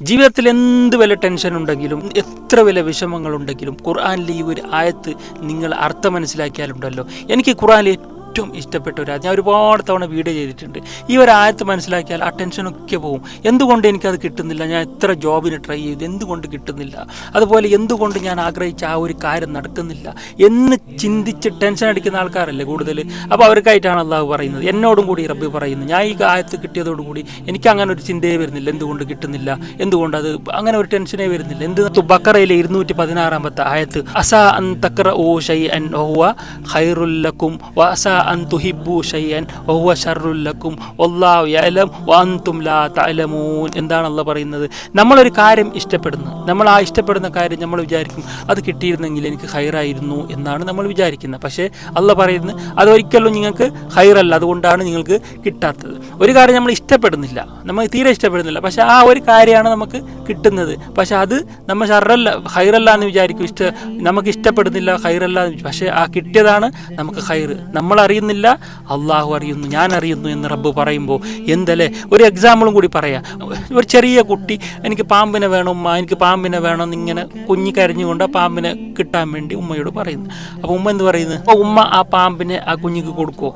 ജീവിതത്തിൽ എന്ത് വില ടെൻഷൻ ഉണ്ടെങ്കിലും എത്ര വില വിഷമങ്ങളുണ്ടെങ്കിലും ഖുർആാനിലെ ഈ ഒരു ആയത്ത് നിങ്ങൾ അർത്ഥം മനസ്സിലാക്കിയാലുണ്ടല്ലോ എനിക്ക് ഖുർആാനിലെ ഏറ്റവും ഇഷ്ടപ്പെട്ട ഒരു ഞാൻ ഒരുപാട് തവണ വീഡിയോ ചെയ്തിട്ടുണ്ട്. ഈ ഒരു ആയത്ത് മനസ്സിലാക്കിയാൽ ആ ടെൻഷനൊക്കെ പോകും എന്തുകൊണ്ട് എനിക്കത് കിട്ടുന്നില്ല? ഞാൻ എത്ര ജോബിന് ട്രൈ ചെയ്തു? എന്തുകൊണ്ട് കിട്ടുന്നില്ല? അതുപോലെ എന്തുകൊണ്ട് ഞാൻ ആഗ്രഹിച്ച ആ ഒരു കാര്യം നടക്കുന്നില്ല? എന്ന് ചിന്തിച്ച് ടെൻഷൻ അടിക്കുന്ന ആൾക്കാരല്ലേ കൂടുതൽ അപ്പോൾ അവർക്കായിട്ടാണ് അള്ളാഹു പറയുന്നത്. എന്നോടും കൂടി റബ്ബി പറയുന്നത് ഞാൻ ഈ ആയത്ത് കിട്ടിയതോടുകൂടി എനിക്ക് അങ്ങനെ ഒരു ചിന്തയെ വരുന്നില്ല. എന്തുകൊണ്ട് കിട്ടുന്നില്ല? എന്തുകൊണ്ട് അത് അങ്ങനെ ഒരു ടെൻഷനേ വരുന്നില്ല? എന്ത് ബക്കറയിലെ ഇരുന്നൂറ്റി പതിനാറാമത്തെ ആയത്ത് അസാ അൻ തക്ര ഓ ഷൈ അൻ ഓഹുവ ഖൈറുല്ലക്കും വ അൻ തുഹിബു ഷൈ അൻ ഓഹുവ ഷറുല്ലക്കും ഒല്ലാഹു യലം വ അൻതും ലാ തഅലമൂൻ എന്താണ് പറയുന്നത്? നമ്മളൊരു കാര്യം ഇഷ്ടപ്പെടുന്നു. നമ്മൾ ആ ഇഷ്ടപ്പെടുന്ന കാര്യം നമ്മൾ വിചാരിക്കും അത് കിട്ടിയിരുന്നെങ്കിൽ എനിക്ക് ഹൈറായിരുന്നു എന്നാണ് നമ്മൾ വിചാരിക്കുന്നത്. പക്ഷേ അല്ല പറയുന്നത് അതൊരിക്കലും നിങ്ങൾക്ക് ഹൈറല്ല അതുകൊണ്ടാണ് നിങ്ങൾക്ക് കിട്ടാത്തത്. ഒരു കാര്യം നമ്മൾ ഇഷ്ടപ്പെടുന്നില്ല നമ്മൾ തീരെ ഇഷ്ടപ്പെടുന്നില്ല പക്ഷേ ആ ഒരു കാര്യമാണ് നമുക്ക് കിട്ടുന്നത്. പക്ഷേ അത് നമ്മൾ ഷറല്ല ഹൈറല്ല എന്ന് വിചാരിക്കും ഇഷ്ട നമുക്ക് ഇഷ്ടപ്പെടുന്നില്ല ഹൈറല്ല പക്ഷേ ആ കിട്ടിയതാണ് നമുക്ക് ഹൈറ് നമ്മൾ അറിയുന്നില്ല. അള്ളാഹു അറിയുന്നു ഞാൻ അറിയുന്നു എന്ന് റബ്ബ് പറയുമ്പോൾ എന്തല്ലേ? ഒരു എക്സാമ്പിളും കൂടി പറയാം. ഒരു ചെറിയ കുട്ടി എനിക്ക് പാമ്പിനെ വേണം ഉമ്മ എനിക്ക് പാമ്പിനെ വേണം എന്നിങ്ങനെ കുഞ്ഞി കരഞ്ഞുകൊണ്ട് ആ പാമ്പിനെ കിട്ടാൻ വേണ്ടി ഉമ്മയോട് പറയുന്നു. അപ്പോൾ ഉമ്മ എന്ത് പറയുന്നു? അപ്പോൾ ഉമ്മ ആ പാമ്പിനെ ആ കുഞ്ഞിക്ക് കൊടുക്കുമോ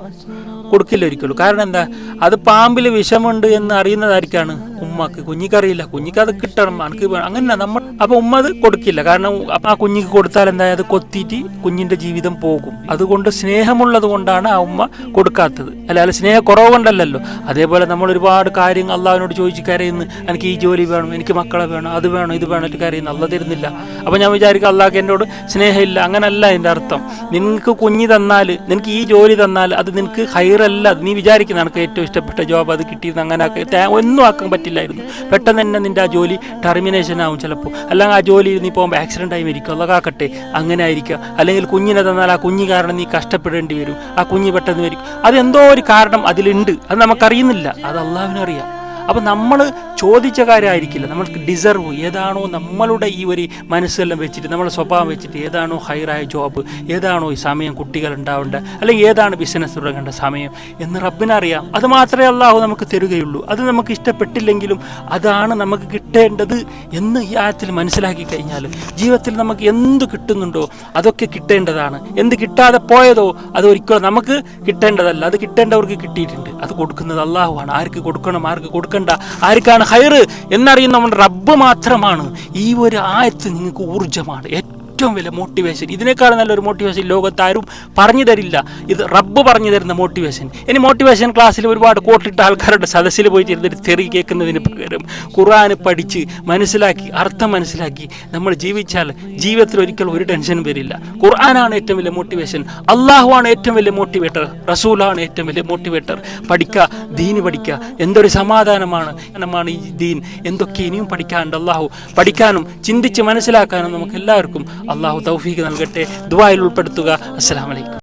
കൊടുക്കില്ല ഒരിക്കലും. കാരണം എന്താ? അത് പാമ്പിൽ വിഷമുണ്ട് എന്ന് അറിയുന്നതായിരിക്കാണ്. ഉമ്മക്ക് കുഞ്ഞിക്കറിയില്ല കുഞ്ഞിക്ക് അത് കിട്ടണം എനിക്ക് അങ്ങനെ നമ്മൾ അപ്പൊ ഉമ്മ അത് കൊടുക്കില്ല. കാരണം ആ കുഞ്ഞിക്ക് കൊടുത്താൽ എന്തായാലും അത് കൊത്തിയിട്ട് കുഞ്ഞിന്റെ ജീവിതം പോകും. അതുകൊണ്ട് സ്നേഹമുള്ളത് കൊണ്ടാണ് ആ ഉമ്മ കൊടുക്കാത്തത്. അല്ലാതെ സ്നേഹ കൊണ്ടല്ലല്ലോ അതേപോലെ നമ്മൾ ഒരുപാട് കാര്യങ്ങൾ അള്ളാഹിനോട് ചോദിച്ച് കരയുന്നു. എനിക്ക് ഈ ജോലി വേണം എനിക്ക് മക്കളെ വേണം അത് വേണം ഇത് വേണം കരയുന്നു. അല്ല തരുന്നില്ല. അപ്പൊ ഞാൻ വിചാരിക്കും അള്ളാഹ് എന്നോട് സ്നേഹമില്ല. അങ്ങനല്ല അതിന്റെ അർത്ഥം. നിങ്ങൾക്ക് കുഞ്ഞി തന്നാൽ നിനക്ക് ഈ ജോലി തന്നാൽ അത് നിനക്ക് ഹൈറല്ല. നീ വിചാരിക്കുന്ന എനിക്ക് ഏറ്റവും ഇഷ്ടപ്പെട്ട ജോബ് അത് കിട്ടിയത് അങ്ങനെ ഒന്നും ആക്കാൻ പറ്റില്ലായിരുന്നു പെട്ടെന്ന് തന്നെ നിന്റെ ആ ജോലി ടെർമിനേഷൻ ആവും ചിലപ്പോൾ അല്ലെങ്കിൽ ആ ജോലി നീ പോകുമ്പോൾ ആക്സിഡന്റ് ആയി മരിക്കും. അല്ല അങ്ങനെ ആയിരിക്കുക അല്ലെങ്കിൽ കുഞ്ഞിനെ തന്നാൽ ആ കുഞ്ഞ് കാരണം നീ കഷ്ടപ്പെടേണ്ടി വരും. ആ കുഞ്ഞ് പെട്ടെന്ന് മരിക്കും. അതെന്തോ ഒരു കാരണം അതിലുണ്ട്. അത് നമുക്കറിയുന്നില്ല. അത് അള്ളാഹുവിനറിയാം. അപ്പം നമ്മൾ ചോദിച്ച കാര്യമായിരിക്കില്ല. നമ്മൾക്ക് ഡിസർവ് ഏതാണോ നമ്മളുടെ ഈ ഒരു മനസ്സെല്ലാം വെച്ചിട്ട് നമ്മളെ സ്വഭാവം വെച്ചിട്ട് ഏതാണോ ഹൈറായ ജോബ് ഏതാണോ ഈ സമയം കുട്ടികൾ ഉണ്ടാവേണ്ടത് അല്ലെങ്കിൽ ഏതാണ് ബിസിനസ് തുടങ്ങേണ്ട സമയം എന്ന് റബ്ബിനറിയാം അത് മാത്രമേ അള്ളാഹു നമുക്ക് തരുകയുള്ളൂ. അത് നമുക്ക് ഇഷ്ടപ്പെട്ടില്ലെങ്കിലും അതാണ് നമുക്ക് കിട്ടേണ്ടത് എന്ന് ഈ ആയത്തിൽ മനസ്സിലാക്കി കഴിഞ്ഞാൽ ജീവിതത്തിൽ നമുക്ക് എന്ത് കിട്ടുന്നുണ്ടോ അതൊക്കെ കിട്ടേണ്ടതാണ്. എന്ത് കിട്ടാതെ പോയതോ അത് ഒരിക്കലും നമുക്ക് കിട്ടേണ്ടതല്ല. അത് കിട്ടേണ്ടവർക്ക് കിട്ടിയിട്ടുണ്ട്. അത് കൊടുക്കുന്നത് അള്ളാഹുവാണ്. ആർക്ക് കൊടുക്കണം ആർക്ക് കൊടുക്കണ്ട ആർക്കാണ് ഹൈറ് എന്നറിയുന്നവൻ റബ്ബ് മാത്രമാണ്. ഈ ഒരു ആയത്ത് നിങ്ങൾക്ക് ഊർജമാണ്. ഏറ്റവും വലിയ മോട്ടിവേഷൻ ഇതിനേക്കാൾ നല്ലൊരു മോട്ടിവേഷൻ ലോകത്ത് ആരും പറഞ്ഞു തരില്ല. ഇത് റബ്ബ് പറഞ്ഞു തരുന്ന മോട്ടിവേഷൻ ഇനി മോട്ടിവേഷൻ ക്ലാസ്സിൽ ഒരുപാട് കോട്ടിട്ട ആൾക്കാരുടെ സദസ്സിൽ പോയി ചേർന്നിട്ട് തെറി കേൾക്കുന്നതിന് പകരം ഖുർആൻ പഠിച്ച് മനസ്സിലാക്കി അർത്ഥം മനസ്സിലാക്കി നമ്മൾ ജീവിച്ചാൽ ജീവിതത്തിൽ ഒരിക്കലും ഒരു ടെൻഷനും വരില്ല. ഖുർആനാണ് ഏറ്റവും വലിയ മോട്ടിവേഷൻ അള്ളാഹുവാണ് ഏറ്റവും വലിയ മോട്ടിവേറ്റർ റസൂലാണ് ഏറ്റവും വലിയ മോട്ടിവേറ്റർ പഠിക്കുക ദീന് പഠിക്കുക എന്തൊരു സമാധാനമാണ് മാണ് ഈ ദീൻ. എന്തൊക്കെ ഇനിയും പഠിക്കാനുണ്ട് അള്ളാഹു. പഠിക്കാനും ചിന്തിച്ച് മനസ്സിലാക്കാനും നമുക്ക് എല്ലാവർക്കും അള്ളാഹു തൗഫീഖ് നൽകട്ടെ. ദുബായിൽ ഉൾപ്പെടുത്തുക. അസ്സലാമലൈക്കും